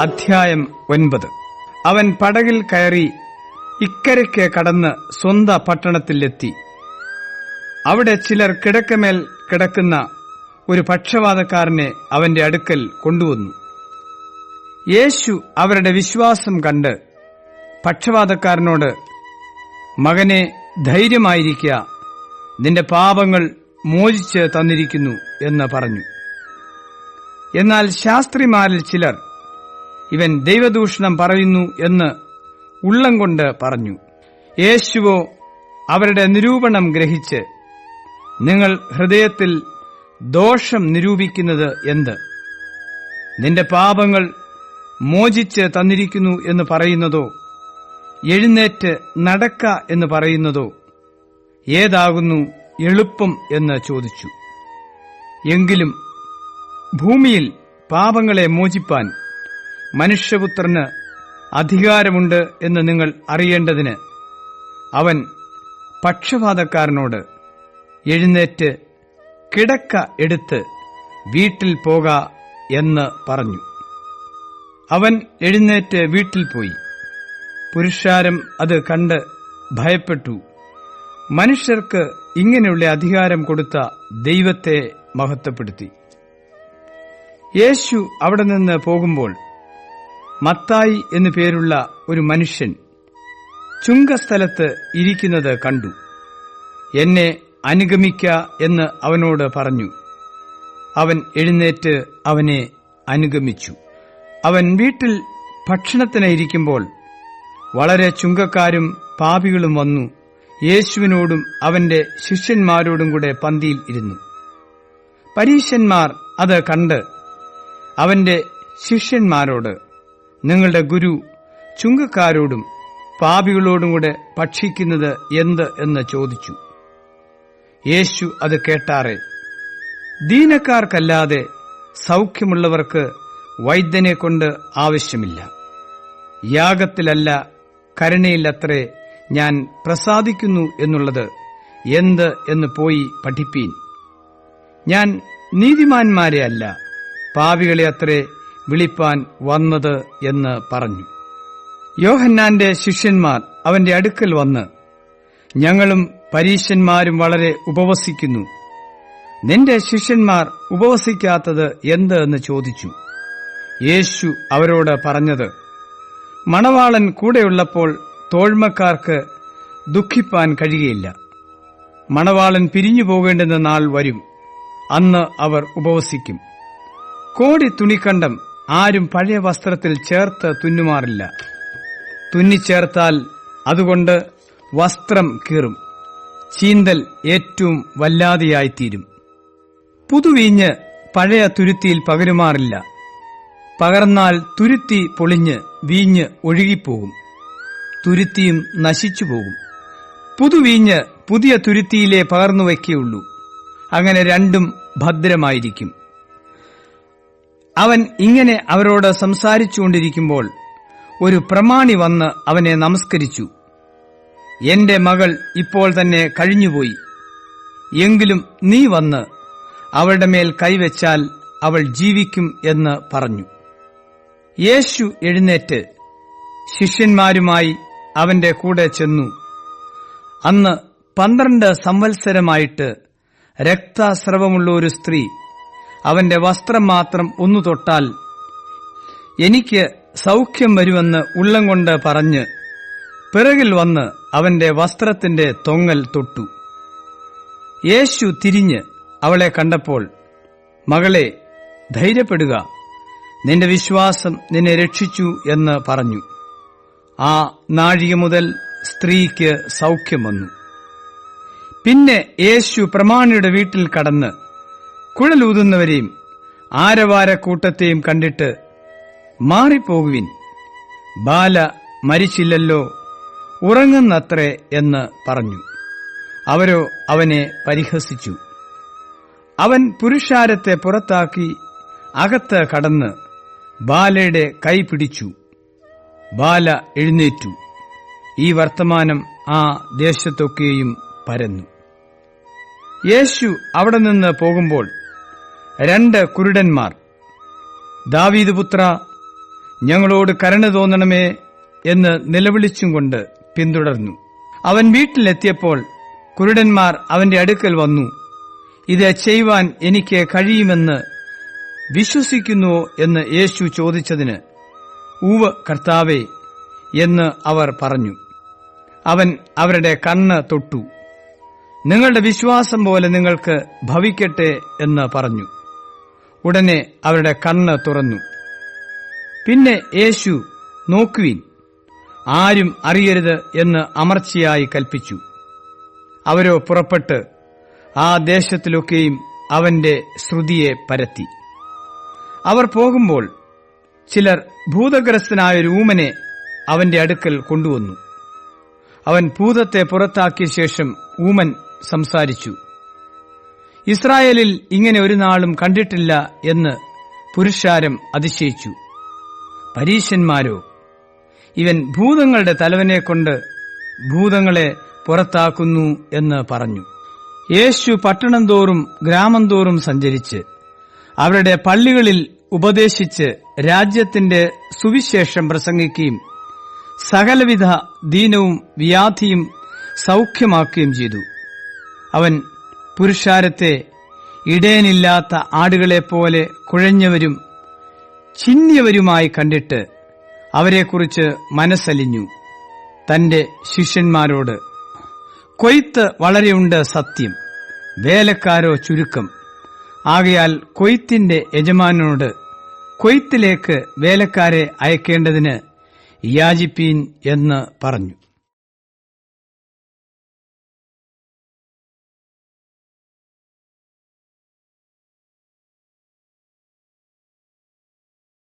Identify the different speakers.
Speaker 1: അധ്യായം ഒൻപത്. അവൻ പടകിൽ കയറി ഇക്കരയ്ക്ക് കടന്ന് സ്വന്ത പട്ടണത്തിലെത്തി. അവിടെ ചിലർ കിടക്കമേൽ കിടക്കുന്ന ഒരു പക്ഷവാതക്കാരനെ അവന്റെ അടുക്കൽ കൊണ്ടുവന്നു. യേശു അവരുടെ വിശ്വാസം കണ്ട് പക്ഷവാതക്കാരനോട് മകനെ ധൈര്യമായിരിക്കുക നിന്റെ പാപങ്ങൾ മോചിച്ച് തന്നിരിക്കുന്നു എന്ന് പറഞ്ഞു. എന്നാൽ ശാസ്ത്രിമാരിൽ ചിലർ ഇവൻ ദൈവദൂഷണം പറയുന്നു എന്ന് ഉള്ളം കൊണ്ട് പറഞ്ഞു. യേശുവോ അവരുടെ നിരൂപണം ഗ്രഹിച്ച് നിങ്ങൾ ഹൃദയത്തിൽ ദോഷം നിരൂപിക്കുന്നത് എന്ത്? നിന്റെ പാപങ്ങൾ മോചിച്ച് തന്നിരിക്കുന്നു എന്ന് പറയുന്നതോ? എഴുന്നേറ്റ് നടക്ക എന്ന് പറയുന്നതോ? ഏതാകുന്നു എളുപ്പം എന്ന് ചോദിച്ചു. എങ്കിലും ഭൂമിയിൽ പാപങ്ങളെ മോചിപ്പാൻ മനുഷ്യപുത്രന് അധികാരമുണ്ട് എന്ന് നിങ്ങൾ അറിയേണ്ടതിന് അവൻ പക്ഷപാതക്കാരനോട് എഴുന്നേറ്റ് കിടക്ക എടുത്ത് വീട്ടിൽ പോക എന്ന് പറഞ്ഞു. അവൻ എഴുന്നേറ്റ് വീട്ടിൽ പോയി. പുരുഷാരം അത് കണ്ട് ഭയപ്പെട്ടു. മനുഷ്യർക്ക് ഇങ്ങനെയുള്ള അധികാരം കൊടുത്ത ദൈവത്തെ മഹത്വപ്പെടുത്തി. യേശു അവിടെ നിന്ന് പോകുമ്പോൾ മത്തായി എന്നു പേരുള്ള ഒരു മനുഷ്യൻ ചുങ്കസ്ഥലത്ത് ഇരിക്കുന്നത് കണ്ടു. എന്നെ അനുഗമിക്ക എന്ന് അവനോട് പറഞ്ഞു. അവൻ എഴുന്നേറ്റ് അവനെ അനുഗമിച്ചു. അവൻ വീട്ടിൽ ഭക്ഷണത്തിനായിരിക്കുമ്പോൾ വളരെ ചുങ്കക്കാരും പാപികളും വന്നു. യേശുവിനോടും അവന്റെ ശിഷ്യന്മാരോടും കൂടെ പന്തിയിൽ ഇരുന്നു. പരീശന്മാർ അത് കണ്ട് അവന്റെ ശിഷ്യന്മാരോട് നിങ്ങളുടെ ഗുരു ചുങ്കക്കാരോടും പാപികളോടും കൂടെ ഭക്ഷിക്കുന്നത് എന്ത് എന്ന് ചോദിച്ചു. യേശു അത് കേട്ടാറെ ദീനക്കാർക്കല്ലാതെ സൗഖ്യമുള്ളവർക്ക് വൈദ്യനെ കൊണ്ട് ആവശ്യമില്ല. യാഗത്തിലല്ല കരുണയിലത്രേ ഞാൻ പ്രസാദിക്കുന്നു എന്നുള്ളത് എന്ത് എന്ന് പോയി പഠിപ്പീൻ. ഞാൻ നീതിമാന്മാരെ അല്ല പാവികളെ അത്രേ വിളിപ്പാൻ വന്നത് എന്ന് പറഞ്ഞു. യോഹന്നാന്റെ ശിഷ്യന്മാർ അവന്റെ അടുക്കൽ വന്ന് ഞങ്ങളും പരീശന്മാരും വളരെ ഉപവസിക്കുന്നു. നിന്റെ ശിഷ്യന്മാർ ഉപവസിക്കാത്തത് എന്ത് എന്ന് ചോദിച്ചു. യേശു അവരോട് പറഞ്ഞത് മണവാളൻ കൂടെയുള്ളപ്പോൾ തോഴ്മക്കാർക്ക് ദുഃഖിപ്പാൻ കഴിയയില്ല മണവാളൻ പിരിഞ്ഞു പോകേണ്ടുന്ന നാൾ വരും. അന്ന് അവർ ഉപവസിക്കും. കോടി തുണിക്കണ്ടം ആരും പഴയ വസ്ത്രത്തിൽ ചേർത്ത് തുന്നുമാറില്ല. തുന്നിച്ചേർത്താൽ അതുകൊണ്ട് വസ്ത്രം കീറും. ചീന്തൽ ഏറ്റവും വല്ലാതെയായിത്തീരും. പുതുവീഞ്ഞ് പഴയ തുരുത്തിയിൽ പകരുമാറില്ല. പകർന്നാൽ തുരുത്തി പൊളിഞ്ഞ് വീഞ്ഞ് ഒഴുകിപ്പോകും. തുരുത്തിയും നശിച്ചുപോകും. പുതുവീഞ്ഞ് പുതിയ തുരുത്തിയിലേ പകർന്നു വയ്ക്കുകയുള്ളൂ അങ്ങനെ രണ്ടും ഭദ്രമായിരിക്കും. അവൻ ഇങ്ങനെ അവരോട് സംസാരിച്ചുകൊണ്ടിരിക്കുമ്പോൾ ഒരു പ്രമാണി വന്ന് അവനെ നമസ്കരിച്ചു. എന്റെ മകൾ ഇപ്പോൾ തന്നെ കഴിഞ്ഞുപോയി. എങ്കിലും നീ വന്ന് അവളുടെ മേൽ കൈവച്ചാൽ അവൾ ജീവിക്കും എന്ന് പറഞ്ഞു. യേശു എഴുന്നേറ്റ് ശിഷ്യന്മാരുമായി അവന്റെ കൂടെ ചെന്നു. അന്ന് പന്ത്രണ്ട് സംവത്സരമായിട്ട് രക്തസ്രവമുള്ള ഒരു സ്ത്രീ അവന്റെ വസ്ത്രം മാത്രം ഒന്നു തൊട്ടാൽ എനിക്ക് സൗഖ്യം വരുമെന്ന് ഉള്ളം കൊണ്ട് പറഞ്ഞ് പിറകിൽ വന്ന് അവന്റെ വസ്ത്രത്തിന്റെ തൊങ്ങൽ തൊട്ടു. യേശു തിരിഞ്ഞ് അവളെ കണ്ടപ്പോൾ മകളെ ധൈര്യപ്പെടുക. നിന്റെ വിശ്വാസം നിന്നെ രക്ഷിച്ചു എന്ന് പറഞ്ഞു. ആ നാഴിക മുതൽ സ്ത്രീക്ക് സൗഖ്യം വന്നു. പിന്നെ യേശു പ്രമാണിയുടെ വീട്ടിൽ കടന്ന് കുഴലൂതുന്നവരെയും ആരവാരക്കൂട്ടത്തെയും കണ്ടിട്ട് മാറിപ്പോകുവിൻ. ബാല മരിച്ചില്ലല്ലോ ഉറങ്ങുന്നത്രേ എന്ന് പറഞ്ഞു. അവരോ അവനെ പരിഹസിച്ചു. അവൻ പുരുഷാരത്തെ പുറത്താക്കി അകത്ത് കടന്ന് ബാലയുടെ കൈ പിടിച്ചു. ബാല എഴുന്നേറ്റു. ഈ വർത്തമാനം ആ ദേശത്തൊക്കെയും പരന്നു. യേശു അവിടെ നിന്ന് പോകുമ്പോൾ രണ്ട് കുരുടന്മാർ. ദാവീദ് പുത്ര ഞങ്ങളോട് കരുണ തോന്നണമേ എന്ന് നിലവിളിച്ചും കൊണ്ട് പിന്തുടർന്നു. അവൻ വീട്ടിലെത്തിയപ്പോൾ കുരുടന്മാർ അവന്റെ അടുക്കൽ വന്നു. ഇത് ചെയ്യുവാൻ എനിക്ക് കഴിയുമെന്ന് വിശ്വസിക്കുന്നുവോ എന്ന് യേശു ചോദിച്ചതിന് ഊവ് കർത്താവേ എന്ന് അവർ പറഞ്ഞു. അവൻ അവരുടെ കണ്ണ് തൊട്ടു. നിങ്ങളുടെ വിശ്വാസം പോലെ നിങ്ങൾക്ക് ഭവിക്കട്ടെ എന്ന് പറഞ്ഞു. ഉടനെ അവരുടെ കണ്ണ് തുറന്നു. പിന്നെ യേശു നോക്കുവിൻ. ആരും അറിയരുത് എന്ന് അമർച്ചയായി കൽപ്പിച്ചു. അവരോ പുറപ്പെട്ട് ആ ദേശത്തിലൊക്കെയും അവന്റെ ശ്രുതിയെ പരത്തി. അവർ പോകുമ്പോൾ ചിലർ ഭൂതഗ്രസ്തനായ ഒരു ഊമനെ അവന്റെ അടുക്കൽ കൊണ്ടുവന്നു. അവൻ ഭൂതത്തെ പുറത്താക്കിയ ശേഷം ഊമൻ സംസാരിച്ചു. ഇസ്രായേലിൽ ഇങ്ങനെ ഒരു നാളും കണ്ടിട്ടില്ല എന്ന് പുരുഷാരം അതിശയിച്ചു. പരീശന്മാരോ ഇവൻ ഭൂതങ്ങളുടെ തലവനെ കൊണ്ട് ഭൂതങ്ങളെ പുറത്താക്കുന്നു എന്ന് പറഞ്ഞു. യേശു പട്ടണം തോറും ഗ്രാമം തോറും സഞ്ചരിച്ച് അവരുടെ പള്ളികളിൽ ഉപദേശിച്ച് രാജ്യത്തിന്റെ സുവിശേഷം പ്രസംഗിക്കുകയും സകലവിധ ദീനവും വ്യാധിയും സൗഖ്യമാക്കുകയും ചെയ്തു. അവൻ പുരുഷാരത്തെ ഇടയനില്ലാത്ത ആടുകളെപ്പോലെ കുഴഞ്ഞവരും ചിന്നിയവരുമായി കണ്ടിട്ട് അവരെക്കുറിച്ച് മനസ്സലിഞ്ഞു. തന്റെ ശിഷ്യന്മാരോട് കൊയ്ത്ത് വളരെയുണ്ട് സത്യം വേലക്കാരോ ചുരുക്കം. ആകയാൽ കൊയ്ത്തിന്റെ യജമാനോട് കൊയ്ത്തിലേക്ക് വേലക്കാരെ അയക്കേണ്ടതിന് യാജിപ്പീൻ എന്ന് പറഞ്ഞു.